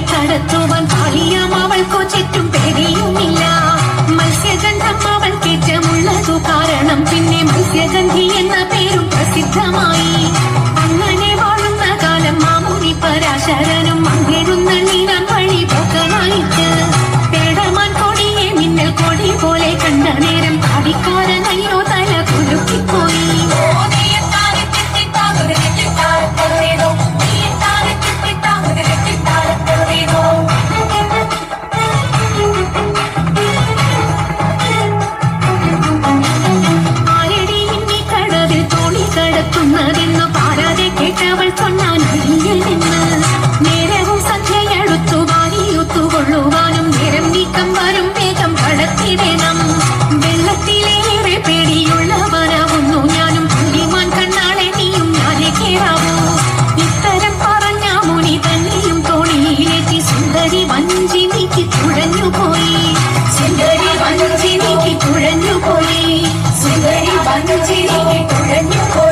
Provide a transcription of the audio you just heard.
കടത്തുവാൻ കാളിയാം അവൾക്കു ചുറ്റും പേടിയുമില്ല. മത്സ്യഗന്ധം അവൾ കേറ്റമുള്ളതു കാരണം പിന്നെ മത്സ്യഗന്ധി എന്ന പേരും പ്രസിദ്ധമായി. അങ്ങനെ വാഴുന്ന കാലം മാമുനി പരാശരനും മങ്ങെഴുന്ന നീരാൻ വഴി പോക്കനായിട്ട് പേടമാൻ കൊടിയെ കൊടി പോലെ കണ്ട വഞ്ചിനിക്ക് തുഴഞ്ഞുപോയി സുന്ദരി വഞ്ചിനിക്ക് തുഴഞ്ഞുപോയി സുന്ദരി വഞ്ചിനിക്ക് തുഴഞ്ഞുപോയി